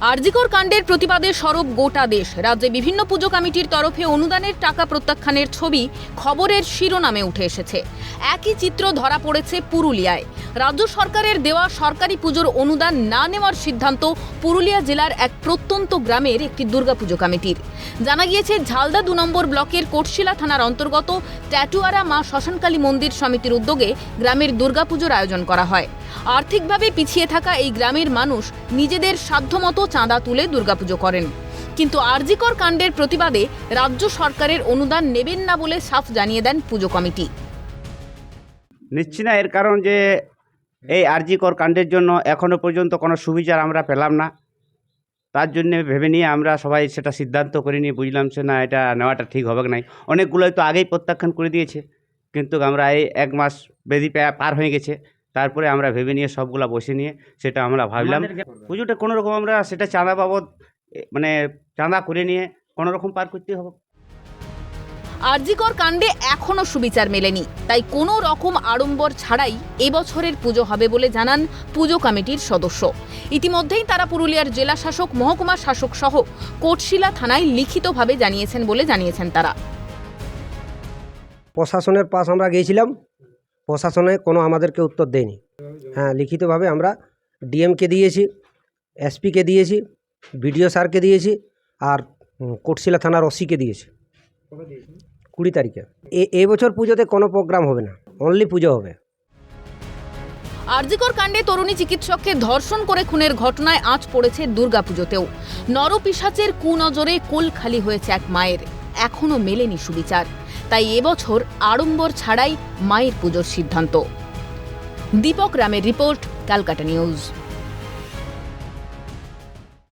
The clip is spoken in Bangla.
আরজিকর কাণ্ডের প্রতিবাদে সরব গোটা দেশ। রাজ্যে বিভিন্ন পুজো কমিটির তরফে অনুদানের টাকা প্রত্যাখ্যানের ছবি খবরের শিরোনামে উঠে এসেছে। একই চিত্র ধরা পড়েছে পুরুলিয়ায়। রাজ্য সরকারের দেওয়া সরকারি পুজোর অনুদান না নেওয়ার সিদ্ধান্ত পুরুলিয়া জেলার এক প্রত্যন্ত গ্রামের একটি দুর্গাপুজো কমিটির। জানা গিয়েছে, ঝালদা দু নম্বর ব্লকের কোটশিলা থানার অন্তর্গত ট্যাটুয়ারা মা শ্মশানকালী মন্দির সমিতির উদ্যোগে গ্রামের দুর্গাপুজোর আয়োজন করা হয়। আর্থিকভাবে পিছিয়ে থাকা এই গ্রামের মানুষ নিজেদের সাধ্যমতো চাঁদা তুলে দুর্গাপুজো করেন। কিন্তু আরজিকর কাণ্ডের প্রতিবাদে রাজ্য সরকারের অনুদান নেবেন না বলে সাফ জানিয়ে দেন পুজো কমিটি। নিচ্ছি না এর কারণ যে এই আরজিকর কাণ্ডের জন্য এখনও পর্যন্ত কোনো সুবিচার আমরা পেলাম না। তার জন্য ভেবে নিয়ে আমরা সবাই সেটা সিদ্ধান্ত করে নিয়ে বুঝলাম সে না, এটা নেওয়াটা ঠিক হবে নাই। অনেকগুলোই তো আগেই প্রত্যাখ্যান করে দিয়েছে। কিন্তু আমরা এই এক মাস বেদি পার হয়ে গেছে। তারপরে আমরা ভেবে নিয়ে সবগুলা বসে নিয়ে সেটা আমরা ভাবলাম। পুজোটা কোনো রকম আমরা সেটা চাঁদা বাবদ মানে চাঁদা করে নিয়ে কোনো রকম পার করতে হবে। আরজিকর কাণ্ডে এখনও সুবিচার মেলেনি তাই কোনো রকম আড়ম্বর ছাড়াই এবছরের পুজো হবে বলে জানান পুজো কমিটির সদস্য। ইতিমধ্যেই তারা পুরুলিয়ার জেলা শাসক মহকুমা শাসক সহ কোটশিলা থানায় লিখিতভাবে জানিয়েছেন বলে জানিয়েছেন তারা। প্রশাসনের পাশ আমরা গিয়েছিলাম প্রশাসনে কোনো আমাদেরকে উত্তর দেয়নি। হ্যাঁ লিখিতভাবে আমরা ডিএমকে দিয়েছি, এসপিকে দিয়েছি, বিডিও স্যারকে দিয়েছি আর কোটশিলা থানার ওসিকে দিয়েছি। কুড়ি তারিখে। এ এবছর পুজোতে কোনো প্রোগ্রাম হবে না, অনলি পুজো হবে। আরজিকর কাণ্ডে তরুণী চিকিৎসককে ধর্ষণ করে খুনের ঘটনায় আঁচ পড়েছে দুর্গাপুজোতেও। নরপিসাচের কুনজরে কোল খালি হয়েছে এক মায়ের, এখনও মেলেনি সুবিচার। তাই এবছর আড়ম্বর ছাড়াই মায়ের পুজোর সিদ্ধান্ত। দীপক রামের রিপোর্ট ক্যালকাটা নিউজ।